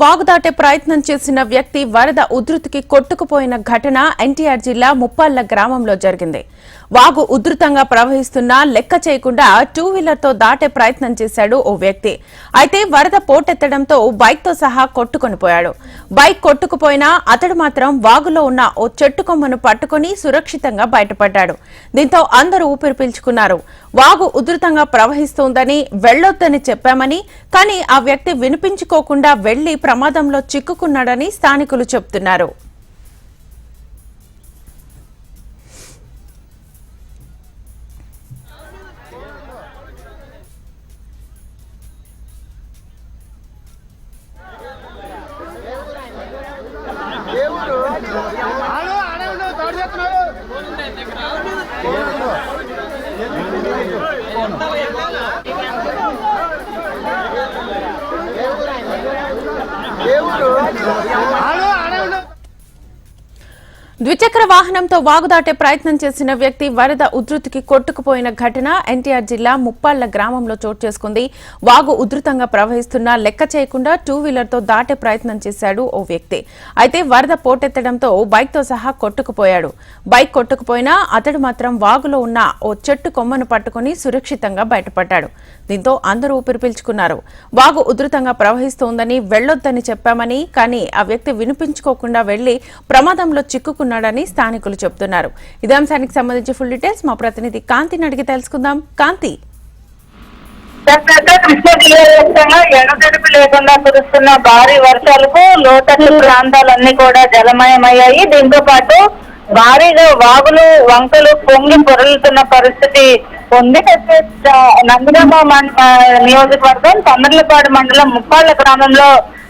వాగు దాటే ప్రయత్నం చేసిన వ్యక్తి వరద ఉధృతికి కొట్టుకుపోయిన ఘటన ఎన్టీఆర్ జిల్లా ముప్పాళ్ళ గ్రామంలో జరిగింది. వాగు ఉధృతంగా ప్రవహిస్తున్నా లెక్క చేయకుండా టూ వీలర్తో దాటే ప్రయత్నం చేశాడు ఓ వ్యక్తి. అయితే వరద పోటెత్తడంతో బైక్తో సహా కొట్టుకొని పోయాడు. బైక్ కొట్టుకుపోయినా అతడు మాత్రం వాగులో ఉన్న ఓ చెట్టు కొమ్మను పట్టుకుని సురక్షితంగా బయటపడ్డాడు. దీంతో అందరూ ఊపిరి పీల్చుకున్నారు. వాగు ఉధృతంగా ప్రవహిస్తోందని వెళ్ళొద్దని చెప్పామని కానీ ఆ వ్యక్తి వినిపించుకోకుండా వెళ్ళి ప్రమాదంలో చిక్కుకున్నాడని స్థానికులు చెబుతున్నారు. ద్విచక్ర వాహనంతో వాగు దాటే ప్రయత్నం చేసిన వ్యక్తి వరద ఉధృతికి కొట్టుకుపోయిన ఘటన ఎన్టీఆర్ జిల్లా ముప్పాళ్ళ గ్రామంలో చోటు చేసుకుంది. వాగు ఉధృతంగా ప్రవహిస్తున్నా లెక్క చేయకుండా టూ వీలర్తో దాటే ప్రయత్నం చేశాడు ఓ వ్యక్తి. అయితే వరద పోటెత్తడంతో బైక్తో సహా కొట్టుకుపోయాడు. బైక్ కొట్టుకుపోయినా అతడు మాత్రం వాగులో ఉన్న ఓ చెట్టు కొమ్మను పట్టుకుని సురక్షితంగా బయటపడ్డాడు. దీంతో అందరూ ఊపిరి పీల్చుకున్నారు. వాగు ఉధృతంగా ప్రవహిస్తోందని వెళ్ళొద్దని చెప్పామని కానీ ఆ వ్యక్తి వినిపించుకోకుండా వెళ్ళి ప్రమాదంలో చేస్తున్నాడని స్థానికులు చెబుతున్నారు. ఇదే అంశానికి సంబంధించి ఫుల్ డీటెయిల్స్ మా ప్రతినిధి కాంతిని అడిగి తెలుసుకుందాం. కాంతి. దక్షిణ కృష్ణా జిల్లా వ్యాప్తంగా ఎడతెరిపి లేకుండా కురుస్తున్న భారీ వర్షాలకు లోతట్టు ప్రాంతాలన్నీ కూడా జలమయమయ్యాయి. దీంతో పాటు భారీగా వాగులు వంకలు పొంగి పొరలుతున్న పరిస్థితి ఉంది. అయితే నందిగామ నియోజకవర్గం తమిళపాడు మండలం ముప్పాళ్ళ గ్రామంలో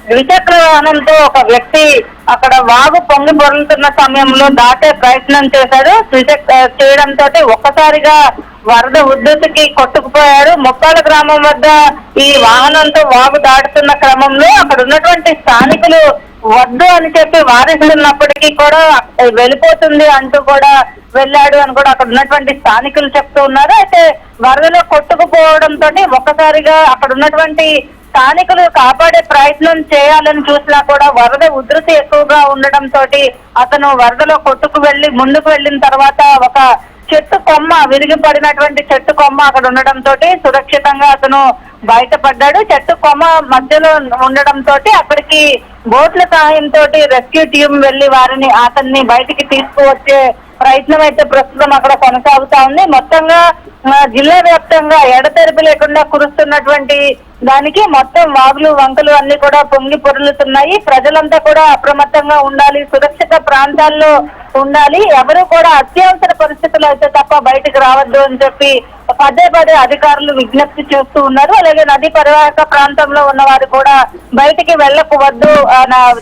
ద్విచక్ర వాహనంతో ఒక వ్యక్తి అక్కడ వాగు పొంగి పొరులుతున్న సమయంలో దాటే ప్రయత్నం చేశాడు. ద్విచక్ర చేయడంతో ఒక్కసారిగా వరద ఉద్ధృతికి కొట్టుకుపోయాడు. ముప్పాల గ్రామం వద్ద ఈ వాహనంతో వాగు దాటుతున్న క్రమంలో అక్కడ ఉన్నటువంటి స్థానికులు వద్దు అని చెప్పి వారిస్తున్నప్పటికీ కూడా వెళ్ళిపోతుంది అంటూ కూడా వెళ్ళాడు అని కూడా అక్కడ ఉన్నటువంటి స్థానికులు చెప్తూ ఉన్నారు. అయితే వరదలో కొట్టుకుపోవడంతో ఒక్కసారిగా అక్కడ ఉన్నటువంటి స్థానికులు కాపాడే ప్రయత్నం చేయాలని చూసినా కూడా వరద ఉధృతి ఎక్కువగా ఉండడం తోటి అతను వరదలో కొట్టుకు వెళ్ళి ముందుకు వెళ్ళిన తర్వాత ఒక చెట్టు కొమ్మ విరిగి పడినటువంటి చెట్టు కొమ్మ అక్కడ ఉండడం తోటి సురక్షితంగా అతను బయటపడ్డాడు. చెట్టు కొమ్మ మధ్యలో ఉండడం తోటి అక్కడికి బోట్ల సహాయంతో రెస్క్యూ టీం వెళ్ళి వారిని అతన్ని బయటికి తీసుకువచ్చే ప్రయత్నం అయితే ప్రస్తుతం అక్కడ కొనసాగుతా ఉంది. మొత్తంగా జిల్లా వ్యాప్తంగా ఎడతెరిపి లేకుండా కురుస్తున్నటువంటి దానికి మొత్తం వాగులు వంకలు అన్ని కూడా పొంగి పొరులుతున్నాయి. ప్రజలంతా కూడా అప్రమత్తంగా ఉండాలి సురక్షిత ప్రాంతాల్లో ఉండాలి. ఎవరు కూడా అత్యవసర పరిస్థితులు అయితే తప్ప బయటకు రావద్దు అని చెప్పి పదే పదే అధికారులు విజ్ఞప్తి చేస్తూ ఉన్నారు. అలాగే నది పరివాహక ప్రాంతంలో ఉన్న వారు కూడా బయటికి వెళ్ళకపోవద్దు ఆ,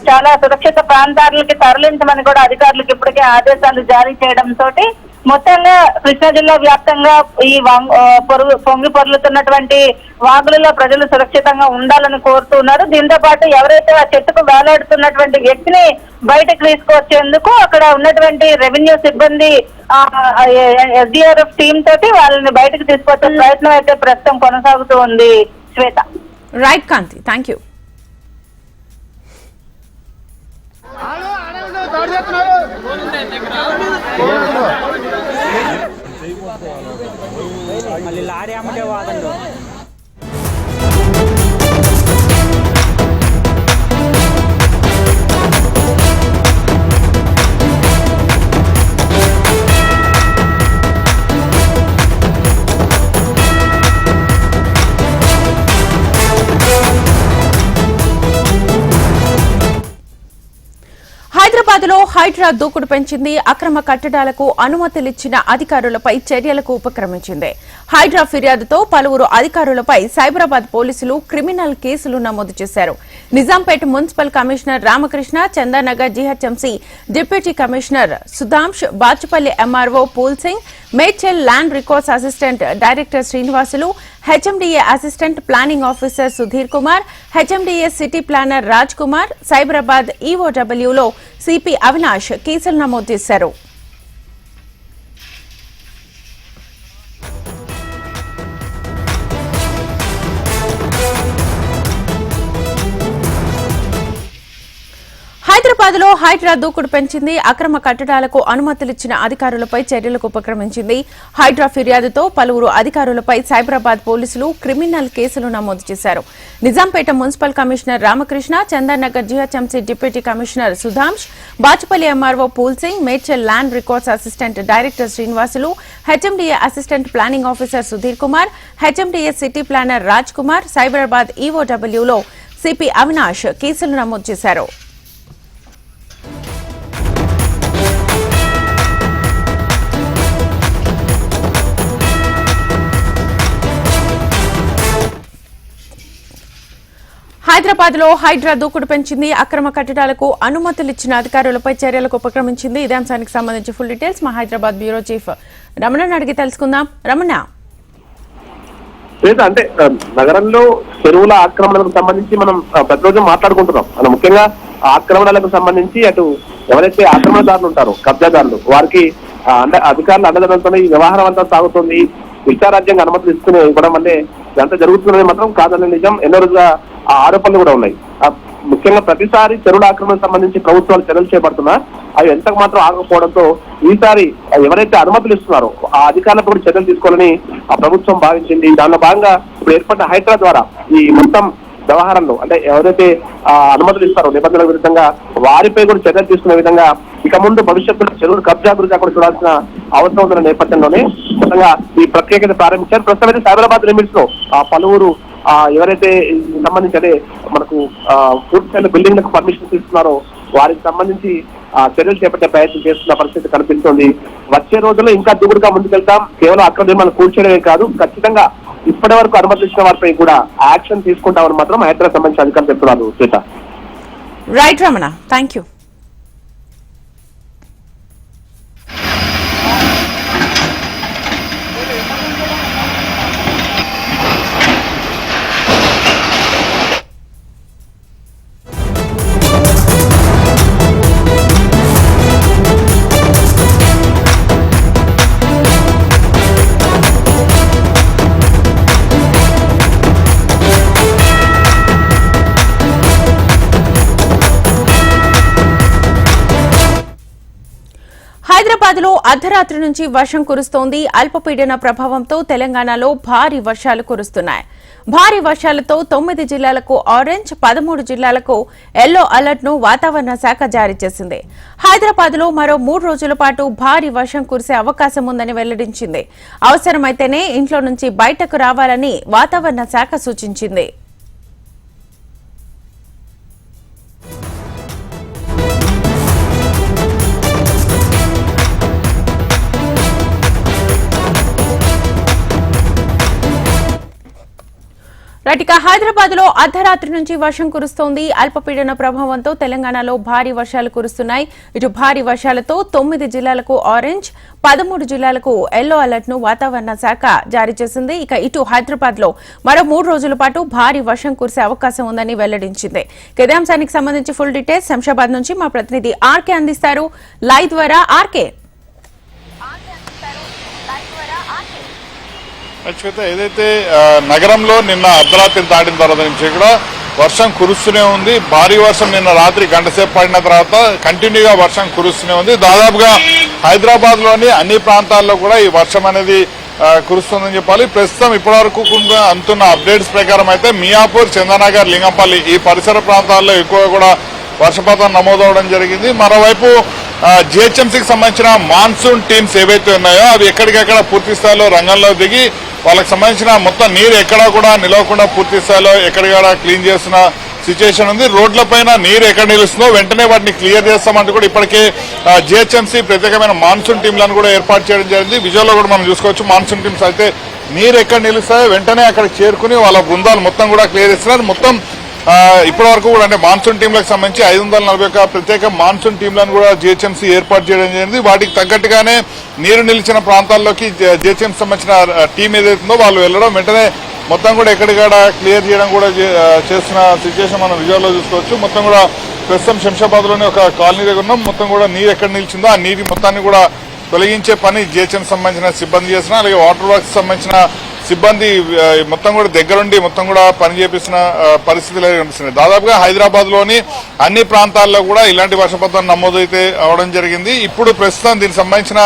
చాలా సురక్షిత ప్రాంతాలకి తరలించమని కూడా అధికారులకు ఇప్పటికే ఆదేశాలు జారీ చేయడం తోటి మొత్తంగా కృష్ణా జిల్లా వ్యాప్తంగా ఈ పొరుగు పొంగి పొర్లుతున్నటువంటి వాగులలో ప్రజలు సురక్షితంగా ఉండాలని కోరుతున్నారు దీంతో పాటు ఎవరైతే ఆ చెట్టుకు వేలాడుతున్నటువంటి వ్యక్తిని బయటకు తీసుకొచ్చేందుకు అక్కడ ఉన్నటువంటి రెవెన్యూ సిబ్బంది ఎస్డిఆర్ఎఫ్ టీం తోటి వాళ్ళని బయటకు తీసుకొచ్చే ప్రయత్నం అయితే ప్రస్తుతం కొనసాగుతూ ఉంది. Shweta. Right Kanti thank you. ఆడు ఆడే మళ్ళీ లారీ అమ్మటే వాదండు హైదరాబాద్లో హైడ్రా దూకుడు పెంచింది. అక్రమ కట్టడాలకు అనుమతులిచ్చిన అధికారులపై చర్యలకు ఉపక్రమించింది. హైడ్రా ఫిర్యాదుతో పలువురు అధికారులపై సైబరాబాద్ పోలీసులు క్రిమినల్ కేసులు నమోదు చేశారు. Nizampet municipal commissioner Ramakrishna Chandanagar GHMC deputy commissioner Sudhansh Bachupally MRO Phool Singh Medchal land records assistant director Srinivasulu HMDA assistant planning officer Sudheer Kumar HMDA city planner Raj Kumar Cyberabad ఈఓడబ్ల్యూలో CP Avinash కేసులు నమోదు చేశారు. హైదరాబాద్లో హైడ్రా దూకుడు పెంచింది. అక్రమ కట్టడాలకు అనుమతులిచ్చిన అధికారులపై చర్యలకు ఉపక్రమించింది. హైడ్రా ఫిర్యాదుతో పలువురు అధికారులపై సైబరాబాద్ పోలీసులు క్రిమినల్ కేసులు నమోదు చేశారు. Nizampet municipal commissioner Ramakrishna Chandanagar GHMC deputy commissioner Sudhansh Bachupally MRO Phool Singh Medchal land records assistant director Srinivasulu HMDA assistant planning officer Sudheer Kumar HMDA city planner Raj Kumar Cyberabad ఈఓడబ్ల్యూలో CP Avinash కేసులు నమోదు చేశారు. హైదరాబాద్లో హైడ్రా దూకుడు పెంచింది. అక్రమ కట్టడాలకు అనుమతులిచ్చిన అధికారులపై చర్యలకు ఉపక్రమించింది. ఇదే అంశానికి సంబంధించి ఫుల్ డీటెయిల్స్ మా హైదరాబాద్ బ్యూరో చీఫ్ రమణను అడిగి తెలుసుకుందాం. రమణ. లేదు అంటే నగరంలో చెరువుల ఆక్రమణలకు సంబంధించి మనం ప్రతిరోజు మాట్లాడుకుంటున్నాం. మనం ముఖ్యంగా ఆక్రమణలకు సంబంధించి అటు ఎవరైతే ఆక్రమణదారులు ఉంటారో కబ్జాదారులు వారికి అధికారులు అండ అండదండలతో ఈ వ్యవహారం అంతా సాగుతుంది. ఇష్టారాజ్యంగా అనుమతులు ఇస్తున్న ఇవ్వడం వల్లే ఇదంతా జరుగుతుందని మాత్రం కాదనే నిజం. ఎన్నో రోజుగా ఆ ఆరోపణలు కూడా ఉన్నాయి. ముఖ్యంగా ప్రతిసారి చెరువుల ఆక్రమణకు సంబంధించి ప్రభుత్వాలు చర్యలు చేపడుతున్నా అవి ఎంతకు మాత్రం ఆగకపోవడంతో ఈసారి ఎవరైతే అనుమతులు ఇస్తున్నారో ఆ అధికారులకు కూడా చర్యలు తీసుకోవాలని ఆ ప్రభుత్వం భావించింది. దానిలో భాగంగా ఇప్పుడు ఏర్పడిన హైడ్రా ద్వారా ఈ మొత్తం వ్యవహారంలో అంటే ఎవరైతే అనుమతులు ఇస్తారో నిబంధనల విరుద్ధంగా వారిపై కూడా చర్యలు తీసుకునే విధంగా ఇక ముందు భవిష్యత్తులో చెరువులు కబ్జా గురించి కూడా చూడాల్సిన అవసరం ఉందన్న నేపథ్యంలోనే మొత్తంగా ఈ ప్రత్యేకత ప్రారంభించారు. ప్రస్తుతం అయితే సైబరాబాద్ లిమిట్స్లో ఆ పలువురు ఆ ఎవరైతే సంబంధించి అదే మనకు ఆ, పూర్తి బిల్డింగ్లకు పర్మిషన్ తీసుకున్నారో వారికి సంబంధించి ఆ, చర్యలు చేపట్టే ప్రయత్నం చేస్తున్న పరిస్థితి కనిపిస్తోంది. వచ్చే రోజుల్లో ఇంకా దిగుడుగా ముందుకెళ్తాం. కేవలం అక్కడ నిర్మాణం కూర్చోడమే కాదు ఖచ్చితంగా ఇప్పటి వరకు అనుమతించిన వారిపై కూడా యాక్షన్ తీసుకుంటామని మాత్రం హైదరాబాద్ సంబంధించిన అధికారులు చెప్తున్నారు Shweta right Ramana thank you హైదరాబాద్లో అర్ధరాత్రి నుంచి వర్షం కురుస్తోంది. అల్పపీడన ప్రభావంతో తెలంగాణలో భారీ వర్షాలు కురుస్తున్నాయి. భారీ వర్షాలతో తొమ్మిది జిల్లాలకు ఆరెంజ్ పదమూడు జిల్లాలకు ఎల్లో అలర్ట్ను వాతావరణ శాఖ జారీ చేసింది. హైదరాబాద్లో మరో మూడు రోజుల పాటు భారీ వర్షం కురిసే అవకాశం ఉందని వెల్లడించింది. అవసరమైతేనే ఇంట్లో నుంచి బయటకు రావాలని వాతావరణ శాఖ సూచించింది. రైట్ హైదరాబాద్లో అర్ధరాత్రి నుంచి వర్షం కురుస్తోంది. అల్పపీడన ప్రభావంతో తెలంగాణలో భారీ వర్షాలు కురుస్తున్నాయి. ఇటు భారీ వర్షాలతో తొమ్మిది జిల్లాలకు ఆరెంజ్ పదమూడు జిల్లాలకు ఎల్లో అలర్ట్ను వాతావరణ శాఖ జారీ చేసింది. ఇక ఇటు హైదరాబాద్లో మరో మూడు రోజుల పాటు భారీ వర్షం కురిసే అవకాశం ఉందని వెల్లడించింది. గదాంశానికి సంబంధించి ఫుల్ డీటెయిల్స్ శంషాబాద్ నుంచి మా ప్రతినిధి ఆర్కే అందిస్తారు. లైవ్ ద్వారా ఆర్కే. ఖచ్చితంగా ఏదైతే నగరంలో నిన్న అర్ధరాత్రి దాటిన తర్వాత నుంచి కూడా వర్షం కురుస్తూనే ఉంది. భారీ వర్షం నిన్న రాత్రి గంట సేపు పడిన తర్వాత కంటిన్యూగా వర్షం కురుస్తూనే ఉంది. దాదాపుగా హైదరాబాద్లోని అన్ని ప్రాంతాల్లో కూడా ఈ వర్షం అనేది కురుస్తుందని చెప్పాలి. ప్రస్తుతం ఇప్పటివరకు అందుతున్న అప్డేట్స్ ప్రకారం అయితే మియాపూర్ చందనగర్ లింగంపల్లి ఈ పరిసర ప్రాంతాల్లో ఎక్కువ కూడా వర్షపాతం నమోదవడం జరిగింది. మరోవైపు జిహెచ్ఎంసీకి సంబంధించిన మాన్సూన్ టీమ్స్ ఏవైతే ఉన్నాయో అవి ఎక్కడికెక్కడ పూర్తి స్థాయిలో రంగంలో దిగి వాళ్ళకి సంబంధించిన మొత్తం నీరు ఎక్కడా కూడా నిలవకుండా పూర్తి స్థాయిలో ఎక్కడికడా క్లీన్ చేసిన సిచ్యువేషన్ ఉంది. రోడ్లపైన నీరు ఎక్కడ నిలుస్తుందో వెంటనే వాటిని క్లియర్ చేస్తామంటూ కూడా ఇప్పటికే జిహెచ్ఎంసీ ప్రత్యేకమైన మాన్సూన్ టీంలను కూడా ఏర్పాటు చేయడం జరిగింది. విజయవాడలో కూడా మనం చూసుకోవచ్చు మాన్సూన్ టీమ్స్ అయితే నీరు ఎక్కడ నిలుస్తాయో వెంటనే అక్కడ చేరుకుని వాళ్ళ బృందాలు మొత్తం కూడా క్లియర్ చేస్తున్నారు. మొత్తం ఇప్పటివరకు ఇప్పటి వరకు కూడా అంటే మాన్సూన్ టీంలకు సంబంధించి ఐదు వందల నలభై ఒక ప్రత్యేక మాన్సూన్ టీంలను కూడా జిహెచ్ఎంసీ ఏర్పాటు చేయడం జరిగింది. వాటికి తగ్గట్టుగానే నీరు నిలిచిన ప్రాంతాల్లోకి జిహెచ్ఎంసీ సంబంధించిన టీం ఏదైతుందో వాళ్ళు వెళ్ళడం వెంటనే మొత్తం కూడా ఎక్కడికక్కడ క్లియర్ చేయడం కూడా చే- చేస్తున్న సిచ్యువేషన్ మనం విజువల్లో చూసుకోవచ్చు. మొత్తం కూడా ప్రస్తుతం శంషాబాద్లోని ఒక కాలనీ దగ్గర ఉన్నాం. మొత్తం కూడా నీరు ఎక్కడ నిలిచిందో ఆ నీటి మొత్తాన్ని కూడా తొలగించే పని జిహెచ్ఎం సంబంధించిన సిబ్బంది చేసిన అలాగే వాటర్ వర్క్స్ సంబంధించిన సిబ్బంది మొత్తం కూడా దగ్గరుండి మొత్తం కూడా పని చేపిస్తున్న పరిస్థితులు కనిపిస్తున్నాయి దాదాపుగా హైదరాబాద్లోని అన్ని ప్రాంతాల్లో కూడా ఇలాంటి వర్షపాతం నమోదైతే అవడం జరిగింది. ఇప్పుడు ప్రస్తుతం దీనికి సంబంధించిన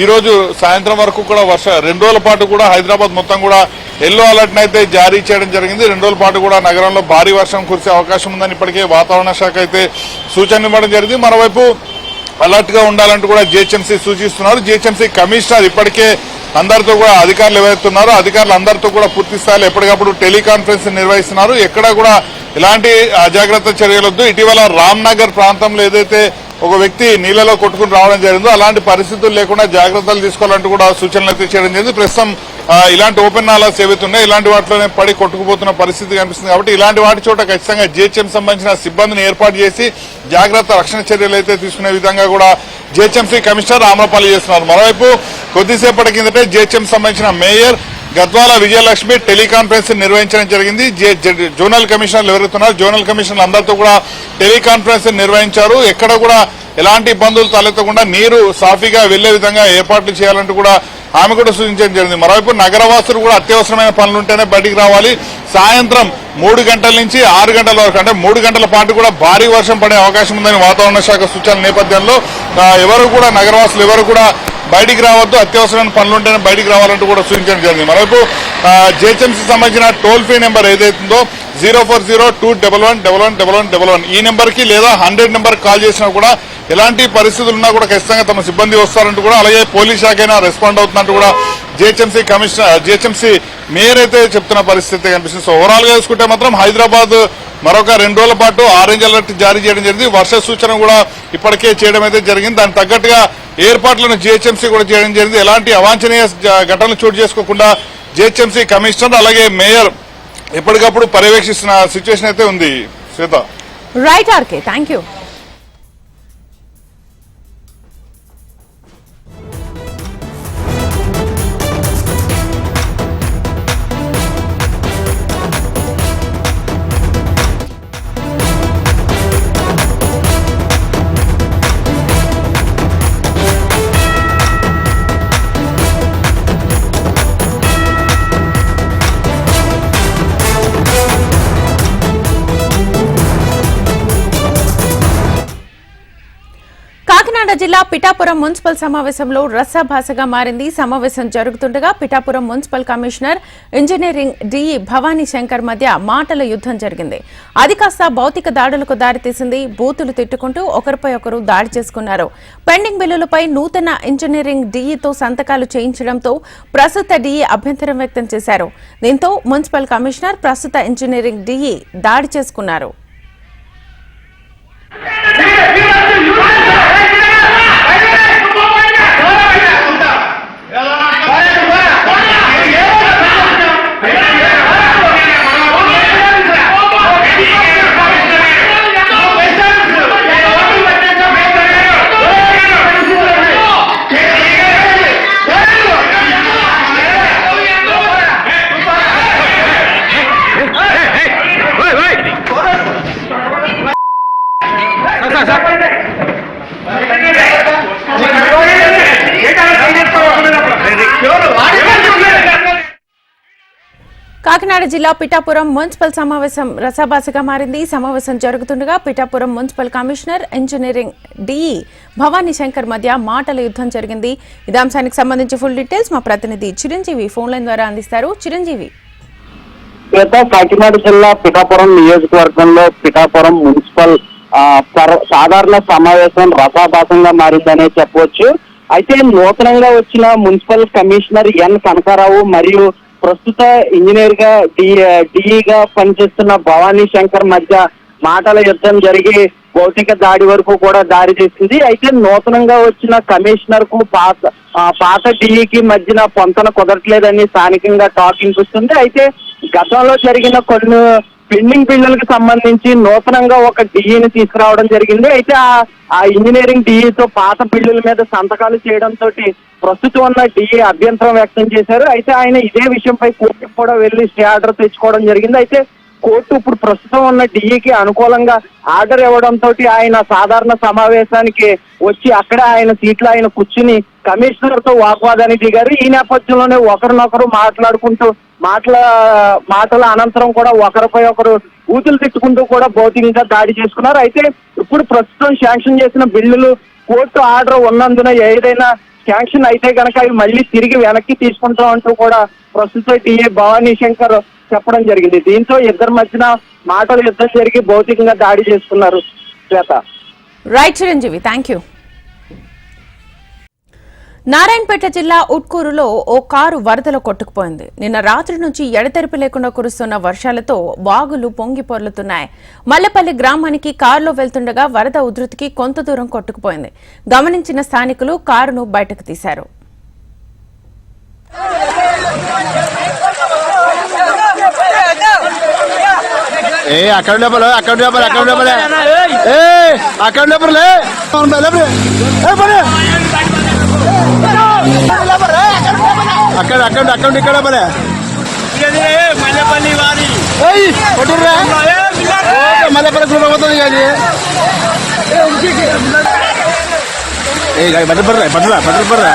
ఈ రోజు సాయంత్రం వరకు కూడా వర్ష రెండు రోజుల పాటు కూడా హైదరాబాద్ మొత్తం కూడా ఎల్లో అలర్ట్ అయితే జారీ చేయడం జరిగింది. రెండు రోజుల పాటు కూడా నగరంలో భారీ వర్షం కురిసే అవకాశం ఉందని ఇప్పటికే వాతావరణ శాఖ అయితే సూచన ఇవ్వడం జరిగింది. మరోవైపు అలర్ట్గా ఉండాలంటూ కూడా జిహెచ్ఎంసీ సూచిస్తున్నారు. జిహెచ్ఎంసీ కమిషనర్ ఇప్పటికే అందరితో కూడా అధికారులు ఎవరైతున్నారో అధికారులు అందరితో కూడా పూర్తి స్థాయిలో ఎప్పటికప్పుడు టెలికాన్ఫరెన్స్ నిర్వహిస్తున్నారు. ఎక్కడ కూడా ఎలాంటి అజాగ్రత్త చర్యలొద్దు ఇటీవల రామ్నగర్ ప్రాంతంలో ఏదైతే ఒక వ్యక్తి నీళ్ళలో కొట్టుకుని రావడం జరిగిందో అలాంటి పరిస్థితులు లేకుండా జాగ్రత్తలు తీసుకోవాలంటూ కూడా సూచనలు అయితే చేయడం జరిగింది. ప్రస్తుతం ఇలాంటి ఓపెన్ నాలాస్ ఏవైతే ఇలాంటి వాటిలోనే పడి కొట్టుకుపోతున్న పరిస్థితి కనిపిస్తుంది కాబట్టి ఇలాంటి వాటి చోట ఖచ్చితంగా జిహెచ్ఎం సంబంధించిన సిబ్బందిని ఏర్పాటు చేసి జాగ్రత్త రక్షణ చర్యలు అయితే తీసుకునే విధంగా కూడా జిహెచ్ఎంసీ కమిషనర్ ఆమ్రపాలి చేస్తున్నారు. మరోవైపు కొద్దిసేపటి కిందటే జిహెచ్ఎం సంబంధించిన మేయర్ గద్వాల విజయలక్ష్మి టెలికాన్ఫరెన్స్ నిర్వహించడం జరిగింది. జే- జోనల్ కమిషనర్లు ఎవరుతున్నారు జోనల్ కమిషనర్లు అందరితో కూడా టెలికాన్ఫరెన్స్ నిర్వహించారు. ఎక్కడ కూడా ఎలాంటి ఇబ్బందులు తలెత్తకుండా నీరు సాఫీగా వెళ్ళే విధంగా ఏర్పాట్లు చేయాలంటూ కూడా ఆమె కూడా సూచించడం జరిగింది. మరోవైపు నగరవాసులు కూడా అత్యవసరమైన పనులు ఉంటేనే బయటికి రావాలి. సాయంత్రం మూడు గంటల నుంచి ఆరు గంటల వరకు అంటే మూడు గంటల పాటు కూడా భారీ వర్షం పడే అవకాశం ఉందని వాతావరణ శాఖ సూచనల నేపథ్యంలో ఎవరు కూడా నగరవాసులు ఎవరు కూడా బయటికి రావద్దు. అత్యవసరమైన పనులు ఉంటేనే బయటికి రావాలంటూ కూడా సూచించడం జరిగింది. మరోవైపు జిహెచ్ఎంసీ సంబంధించిన టోల్ ఫ్రీ నెంబర్ ఏదైతుందో zero four zero two double one double one double one double one. ఈ నెంబర్కి లేదా హండ్రెడ్ నెంబర్ కాల్ చేసినా కూడా ఎలాంటి పరిస్థితులు ఉన్నా కూడా ఖచ్చితంగా తమ సిబ్బంది వస్తారంటూ కూడా అలాగే పోలీస్ శాఖ అయినా రెస్పాండ్ అవుతున్నట్టు కూడా జిహెచ్ఎంసీ కమిషనర్ జిహెచ్ఎంసీ మేయర్ అయితే చెప్తున్న పరిస్థితి కనిపిస్తుంది. సో ఓవరాల్గా చూసుకుంటే మాత్రం హైదరాబాద్ మరొక రెండు రోజుల పాటు ఆరెంజ్ అలర్ట్ జారీ చేయడం జరిగింది. వర్ష సూచన కూడా ఇప్పటికే చేయడం అయితే జరిగింది. దానికి తగ్గట్టుగా ఏర్పాట్లను జిహెచ్ఎంసీ కూడా చేయడం జరిగింది. ఎలాంటి అవాంఛనీయ ఘటనలు చోటు చేసుకోకుండా జిహెచ్ఎంసీ కమిషనర్ అలాగే మేయర్ ఎప్పటికప్పుడు పర్యవేక్షిస్తున్న సిచ్యువేషన్ అయితే ఉంది. శ్వేత. రైట్ ఆర్కే థ్యాంక్ జిల్లా పిఠాపురం మున్సిపల్ సమావేశంలో రసాభాసగా మారింది. సమావేశం జరుగుతుండగా Pithapuram municipal commissioner engineering DE Bhavani Shankar మధ్య మాటల యుద్ధం జరిగింది. అది కాస్త భౌతిక దాడులకు దారితీసింది బూతులు తిట్టుకుంటూ ఒకరిపై ఒకరు దాడి చేసుకున్నారు. పెండింగ్ బిల్లులపై నూతన ఇంజనీరింగ్ డిఈతో సంతకాలు చేయించడంతో ప్రస్తుత డిఈ అభ్యంతరం వ్యక్తం చేశారు. దీంతో మున్సిపల్ కమిషనర్ ప్రస్తుత ఇంజనీరింగ్ డిఈ దాడి చేసుకున్నారు. జిల్లా పిఠాపురం మున్సిపల్ సమావేశం రసాభాసగా మారింది. సమావేశం జరుగుతుండగా Pithapuram municipal commissioner engineering DE Bhavani Shankar మధ్య మాటల యుద్ధం జరిగింది. ఇదే అంశానికి సంబంధించి ఫుల్ డీటెయిల్స్ మా ప్రతినిధి చిరంజీవి ఫోన్ లైన్ ద్వారా అందిస్తారు. చిరంజీవి. కాకినాడ జిల్లా పిఠాపురం నియోజకవర్గంలో పిఠాపురం మున్సిపల్ సాధారణ సమావేశం రసాభాసంగా మారిందనే చెప్పవచ్చు. అయితే నూతనంగా వచ్చిన మున్సిపల్ కమిషనర్ ఎన్ కనకారావు మరియు ప్రస్తుత ఇంజనీర్గా డిఈగా పనిచేస్తున్న భవానీ శంకర్ మధ్య మాటల యుద్ధం జరిగి భౌతిక దాడి వరకు కూడా దారి తీసింది. అయితే నూతనంగా వచ్చిన కమిషనర్కు పాత పాత డిఈకి మధ్యన పొంతన కుదరట్లేదని స్థానికంగా టాక్ వినిపిస్తుంది. అయితే గతంలో జరిగిన కొన్ని పెండింగ్ బిల్లులకు సంబంధించి నూతనంగా ఒక డిఈని తీసుకురావడం జరిగింది. అయితే ఆ- ఆ ఇంజనీరింగ్ డిఈతో పాత బిల్లుల మీద సంతకాలు చేయడంతో ప్రస్తుతం ఉన్న డిఈ అభ్యంతరం వ్యక్తం చేశారు. అయితే ఆయన ఇదే విషయంపై కోర్టుకు కూడా వెళ్ళి స్టే ఆర్డర్ తెచ్చుకోవడం జరిగింది. అయితే కోర్టు ఇప్పుడు ప్రస్తుతం ఉన్న డిఈకి అనుకూలంగా ఆర్డర్ ఇవ్వడంతో ఆయన సాధారణ సమావేశానికి వచ్చి అక్కడ ఆయన సీట్లో ఆయన కూర్చుని కమిషనర్తో వాగ్వాదానికి దిగారు. ఈ నేపథ్యంలోనే ఒకరినొకరు మాట్లాడుకుంటూ మాటల మాటల అనంతరం కూడా ఒకరిపై ఒకరు ఊతులు తిట్టుకుంటూ కూడా భౌతికంగా దాడి చేసుకున్నారు. అయితే ఇప్పుడు ప్రస్తుతం శాంక్షన్ చేసిన బిల్లులు కోర్టు ఆర్డర్ ఉన్నందున ఏదైనా శాంక్షన్ అయితే కనుక అవి మళ్ళీ తిరిగి వెనక్కి తీసుకుంటాం అంటూ కూడా ప్రస్తుతం టీఏ భవానీ శంకర్ చెప్పడం జరిగింది. దీంతో ఇద్దరి మధ్యన మాటలు యుద్ధం జరిగి భౌతికంగా దాడి చేసుకున్నారు Shweta. Right Chiranjeevi thank you Narayanpet జిల్లా ఉట్కూరులో ఓ కారు వరదలో కొట్టుకుపోయింది. నిన్న రాత్రి నుంచి ఎడతెరిపి లేకుండా కురుస్తున్న వర్షాలతో వాగులు పొంగి పొర్లుతున్నాయి. మల్లెపల్లి గ్రామానికి కారులో వెళ్తుండగా వరద ఉధృతికి కొంత దూరం కొట్టుకుపోయింది. గమనించిన స్థానికులు కారును బయటకు తీశారు. ఏ అక్కడ అక్కడ అక్కడ ఏ అక్కడ అక్కడ అక్కడ ఇక్కడ బలే మల్లెపల్లి వారి ఏయ్ కొట్టుర్రా ఓకే, మల్లెపల్లి గ్రూప్ అవుతుంది కానీ ఏ బట్టర్ పర్రా బట్టరా బట్టర్ పర్రా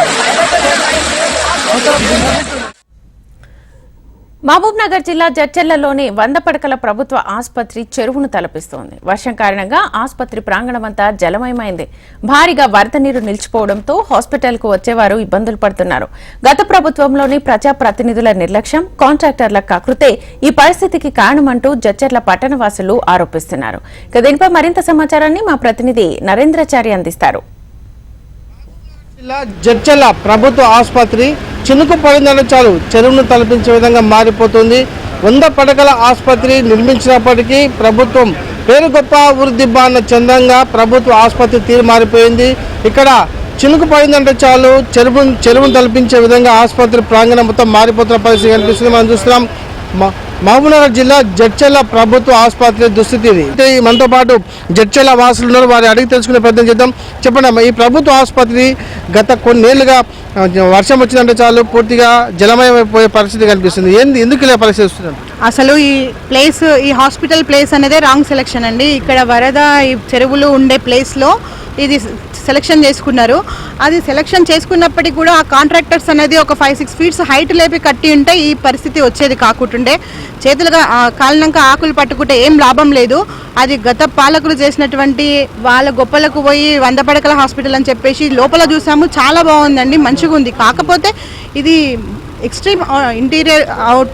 మహబూబ్ నగర్ జిల్లా జడ్చెర్లలోని వంద పడకల ప్రభుత్వ ఆసుపత్రి చెరువును తలపిస్తోంది. వర్షం కారణంగా ఆసుపత్రి ప్రాంగణమంతా జలమయమైంది. భారీగా వరద నీరు నిలిచిపోవడంతో హాస్పిటల్కు వచ్చేవారు ఇబ్బందులు పడుతున్నారు. గత ప్రభుత్వంలోని ప్రజాప్రతినిధుల నిర్లక్ష్యం కాంట్రాక్టర్ల కకృతే ఈ పరిస్థితికి కారణమంటూ జడ్చెర్ల పట్టణవాసులు ఆరోపిస్తున్నారు. దీనిపై మరింత సమాచారాన్ని మా ప్రతినిధి నరేంద్రచారి అందిస్తారు. జిల్లా జడ్చల్ల ప్రభుత్వ ఆసుపత్రి చినుకు పడిందంటే చాలు. చెరువును తలపించే విధంగా మారిపోతుంది. వంద పడకల ఆసుపత్రి నిర్మించినప్పటికీ ప్రభుత్వం పేరు గొప్ప వృద్ధిబ్బ అన్న చందంగా ప్రభుత్వ ఆసుపత్రి తీరు మారిపోయింది. ఇక్కడ చినుకు పడిందంటే చాలు. చెరువు చెరువును తలపించే విధంగా ఆసుపత్రి ప్రాంగణం మొత్తం మారిపోతున్న పరిస్థితి కనిపిస్తుంది. మనం చూస్తున్నాం. మహబూబ్నగర్ జిల్లా జడ్చెల్ల ప్రభుత్వ ఆసుపత్రి దుస్థితి ఇది. మనతో పాటు జడ్చెల్ల వాసులు ఉన్నారు. వారి అడిగి తెలుసుకునే ప్రయత్నం చేద్దాం. చెప్పండి ఈ ప్రభుత్వ ఆసుపత్రి గత కొన్నేళ్ళుగా వర్షం వచ్చిందంటే చాలు పూర్తిగా జలమయమైపోయే పరిస్థితి కనిపిస్తుంది. ఏంది ఎందుకు ఇలా పరిస్థితి వస్తుంది అసలు ఈ ప్లేస్ ఈ హాస్పిటల్ ప్లేస్ అనేది రాంగ్ సెలెక్షన్ అండి. ఇక్కడ వరద ఈ చెరువులు ఉండే ప్లేస్లో ఇది సెలెక్షన్ చేసుకున్నారు. అది సెలెక్షన్ చేసుకున్నప్పటికీ కూడా ఆ కాంట్రాక్టర్స్ అనేది ఒక ఫైవ్ సిక్స్ ఫీట్స్ హైట్ లేపి కట్టి ఉంటే ఈ పరిస్థితి వచ్చేది కాకుంటుండే. చేతులుగా కాలినాక ఆకులు పట్టుకుంటే ఏం లాభం లేదు. అది గత పాలకులు చేసినటువంటి వాళ్ళ గొప్పలకు పోయి వంద పడకల హాస్పిటల్ అని చెప్పేసి లోపల చూసాము. చాలా బాగుందండి మంచిగా ఉంది కాకపోతే ఇది ఎక్స్ట్రీమ్ ఇంటీరియర్ అవుట్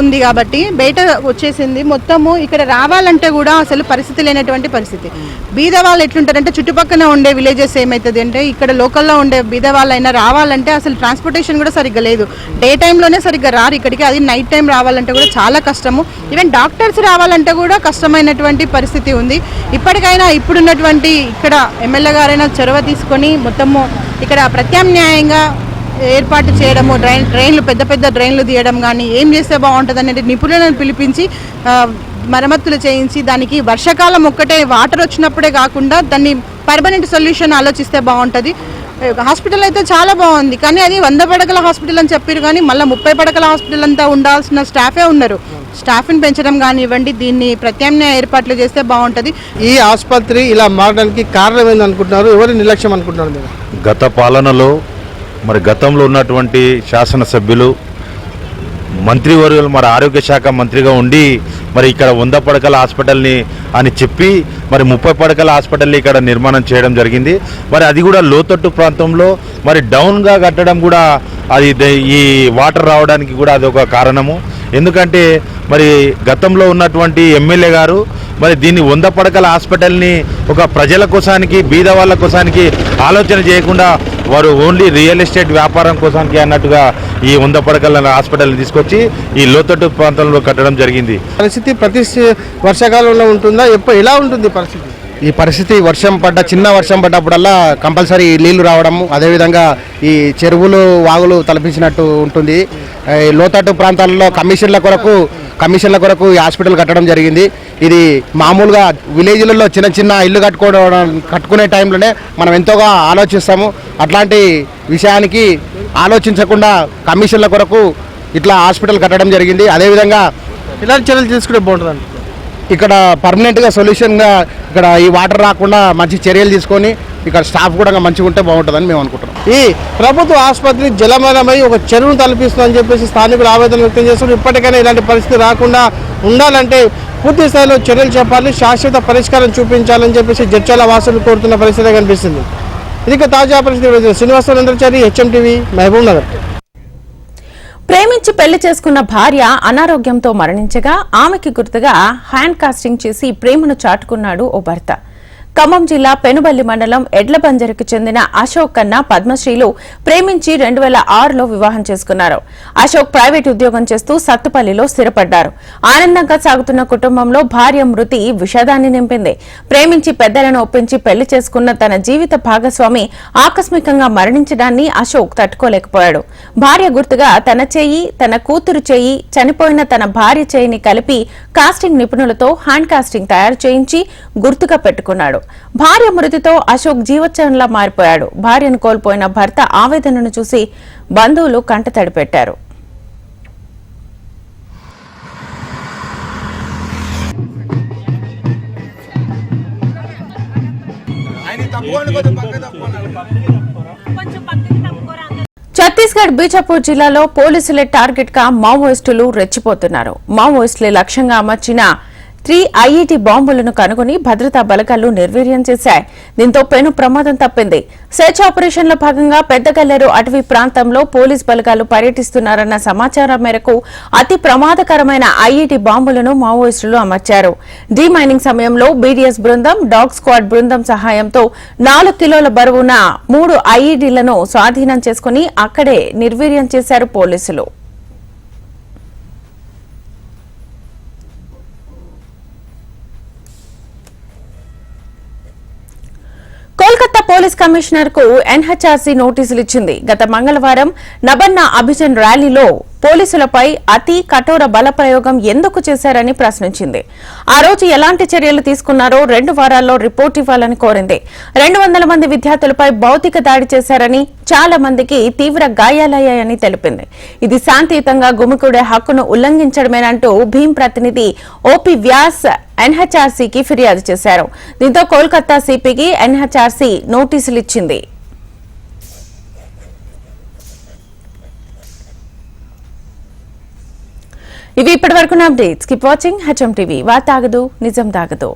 ఉంది కాబట్టి బయట వచ్చేసింది. మొత్తము ఇక్కడ రావాలంటే కూడా అసలు పరిస్థితి లేనటువంటి పరిస్థితి. బీద వాళ్ళు ఎట్లుంటారంటే చుట్టుపక్కల ఉండే విలేజెస్ ఏమవుతుంది అంటే ఇక్కడ లోకల్లో ఉండే బీద వాళ్ళైనా రావాలంటే అసలు ట్రాన్స్పోర్టేషన్ కూడా సరిగ్గా లేదు. డే టైంలోనే సరిగ్గా రారు ఇక్కడికి. అది నైట్ టైం రావాలంటే కూడా చాలా కష్టము. ఈవెన్ డాక్టర్స్ రావాలంటే కూడా కష్టమైనటువంటి పరిస్థితి ఉంది. ఇప్పటికైనా ఇప్పుడున్నటువంటి ఇక్కడ ఎమ్మెల్యే గారైనా చొరవ తీసుకొని మొత్తము ఇక్కడ ప్రత్యామ్నాయంగా ఏర్పాటు చేయడము డ్రైన్ డ్రైన్లు పెద్ద పెద్ద డ్రైన్లు తీయడం కానీ ఏం చేస్తే బాగుంటుంది అనేది నిపుణులను పిలిపించి మరమ్మతులు చేయించి దానికి వర్షాకాలం ఒక్కటే వాటర్ వచ్చినప్పుడే కాకుండా దాన్ని పర్మనెంట్ సొల్యూషన్ ఆలోచిస్తే బాగుంటుంది. హాస్పిటల్ అయితే చాలా బాగుంది. కానీ అది వంద పడకల హాస్పిటల్ అని చెప్పారు కానీ మళ్ళీ ముప్పై పడకల హాస్పిటల్ అంతా ఉండాల్సిన స్టాఫే ఉన్నారు. స్టాఫ్ని పెంచడం కానివ్వండి దీన్ని ప్రత్యామ్నాయ ఏర్పాట్లు చేస్తే బాగుంటుంది. ఈ ఆసుపత్రి ఇలా మారడానికి కారణం ఏందనుకుంటున్నారు? ఎవరి నిర్లక్ష్యం అనుకుంటున్నారు గత పాలనలో మరి గతంలో ఉన్నటువంటి శాసనసభ్యులు మంత్రివర్యులు మరి ఆరోగ్య శాఖ మంత్రిగా ఉండి మరి ఇక్కడ వంద పడకల హాస్పిటల్ని అని చెప్పి మరి ముప్పై పడకల హాస్పిటల్ని ఇక్కడ నిర్మాణం చేయడం జరిగింది. మరి అది కూడా లోతట్టు ప్రాంతంలో మరి డౌన్గా కట్టడం కూడా అది ఈ వాటర్ రావడానికి కూడా అది ఒక కారణము. ఎందుకంటే మరి గతంలో ఉన్నటువంటి ఎమ్మెల్యే గారు మరి దీన్ని వంద పడకల హాస్పిటల్ని ఒక ప్రజల కోసానికి బీద వాళ్ళ కోసానికి ఆలోచన చేయకుండా వారు ఓన్లీ రియల్ ఎస్టేట్ వ్యాపారం కోసానికి అన్నట్టుగా ఈ వంద పడకల హాస్పిటల్ని తీసుకొచ్చి ఈ లోతట్టు ప్రాంతంలో కట్టడం జరిగింది. పరిస్థితి ప్రతి వర్షాకాలంలో ఉంటుందా? ఎప్పుడు ఎలా ఉంటుంది పరిస్థితి? ఈ పరిస్థితి వర్షం పడ్డ చిన్న వర్షం పడ్డప్పుడల్లా కంపల్సరీ నీళ్ళు రావడం అదేవిధంగా ఈ చెరువులు వాగులు తలపించినట్టు ఉంటుంది. ఈ లోతట్టు ప్రాంతాల్లో కమిషన్ల కొరకు కమిషన్ల కొరకు ఈ హాస్పిటల్ కట్టడం జరిగింది. ఇది మామూలుగా విలేజ్లలో చిన్న చిన్న ఇల్లు కట్టుకోవడం కట్టుకునే టైంలోనే మనం ఎంతోగా ఆలోచిస్తాము. అట్లాంటి విషయానికి ఆలోచించకుండా కమిషన్ల కొరకు ఇట్లా హాస్పిటల్ కట్టడం జరిగింది. అదేవిధంగా ఇలాంటి చర్యలు తీసుకుంటే బాగుంటుంది ఇక్కడ పర్మనెంట్గా సొల్యూషన్గా ఇక్కడ ఈ వాటర్ రాకుండా మంచి చర్యలు తీసుకొని ఇక్కడ స్టాఫ్ కూడా మంచిగా ఉంటే బాగుంటుందని మేము అనుకుంటున్నాం. ఈ ప్రభుత్వ ఆసుపత్రి జలమయమై ఒక చెరువును తలపిస్తుందని చెప్పేసి స్థానికులు ఆవేదన వ్యక్తం చేస్తున్నారు. ఇప్పటికైనా ఇలాంటి పరిస్థితి రాకుండా ఉండాలంటే పూర్తి స్థాయిలో చర్యలు చెప్పాలి శాశ్వత పరిష్కారం చూపించాలని చెప్పేసి జడ్చాల వాసులు కోరుతున్న పరిస్థితి కనిపిస్తుంది. ఇది ఇక తాజా పరిస్థితి శ్రీనివాసరావు హెచ్ఎం హెచ్ఎంటీవీ మహబూబ్ నగర్ ప్రేమించి పెళ్ళి చేసుకున్న భార్య అనారోగ్యంతో మరణించగా ఆమెకి గుర్తుగా హ్యాండ్ కాస్టింగ్ చేసి ప్రేమను చాటుకున్నాడు ఓ భర్త. ఖమ్మం జిల్లా పెనుబల్లి మండలం ఎడ్లబంజరికి చెందిన అశోక్ కన్నా పద్మశ్రీలు ప్రేమించి రెండు వేల ఆరులో వివాహం చేసుకున్నారు. అశోక్ ప్రైవేట్ ఉద్యోగం చేస్తూ సత్తుపల్లిలో స్థిరపడ్డారు. ఆనందంగా సాగుతున్న కుటుంబంలో భార్య మృతి విషాదాన్ని నింపింది. ప్రేమించి పెద్దలను ఒప్పించి పెళ్ళి చేసుకున్న తన జీవిత భాగస్వామి ఆకస్మికంగా మరణించడాన్ని అశోక్ తట్టుకోలేకపోయాడు. భార్య గుర్తుగా తన చేయి తన కూతురు చేయి చనిపోయిన తన భార్య చేయిని కలిపి కాస్టింగ్ నిపుణులతో హ్యాండ్ కాస్టింగ్ తయారు చేయించి గుర్తుగా పెట్టుకున్నాడు. భార్య మృతితో అశోక్ జీవోత్సవంలా మారిపోయాడు. భార్యను కోల్పోయిన భర్త ఆవేదనను చూసి బంధువులు కంటతడి పెట్టారు ఛత్తీస్గఢ్ బీజాపూర్ జిల్లాలో పోలీసులే టార్గెట్గా మావోయిస్టులు రెచ్చిపోతున్నారు. మావోయిస్టులే లక్ష్యంగా అమర్చిన త్రీ ఐఈటీ బాంబులను కనుగొని భద్రతా బలగాలు నిర్వీర్యం చేశాయి. దీంతో పెను ప్రమాదం తప్పింది. సెర్చ్ ఆపరేషన్లో భాగంగా పెద్దగల్లేరు అటవీ ప్రాంతంలో పోలీస్ బలగాలు పర్యటిస్తున్నారన్న సమాచారం మేరకు అతి ప్రమాదకరమైన ఐఈటీ బాంబులను మావోయిస్టులు అమర్చారు. డీ మైనింగ్ సమయంలో బీడీఎస్ బృందం డాగ్ స్క్వాడ్ బృందం సహాయంతో నాలుగు కిలోల బరువున మూడు ఐఈడీలను స్వాధీనం చేసుకుని అక్కడే నిర్వీర్యం చేశారు పోలీసులు. కోల్కతా పోలీస్ కమిషనర్కు ఎన్హెచ్ఆర్సీ నోటీసులు ఇచ్చింది గత మంగళవారం నబన్న అభిజన్ ర్యాలీలో పోలీసులపై అతి కఠోర బల ప్రయోగం ఎందుకు చేశారని ప్రశ్నించింది. ఆ రోజు ఎలాంటి చర్యలు తీసుకున్నారో రెండు వారాల్లో రిపోర్ట్ ఇవ్వాలని కోరింది. రెండు వందల మంది విద్యార్థులపై భౌతిక దాడి చేశారని చాలా మందికి తీవ్ర గాయాలయ్యాయని తెలిపింది. ఇది శాంతియుతంగా గుమికూడే హక్కును ఉల్లంఘించడమేనంటూ భీం ప్రతినిధి ఓపీ వ్యాస్ ఎన్హెచ్ఆర్సీకి ఫిర్యాదు చేశారు. దీంతో కోల్కతా సిపికి ఎన్హెచ్ఆర్సీ నోటీసులు ఇవి ఇప్పటి వరకు updates. Keep watching HM TV వార్త ఆగదు నిజం తాగదు.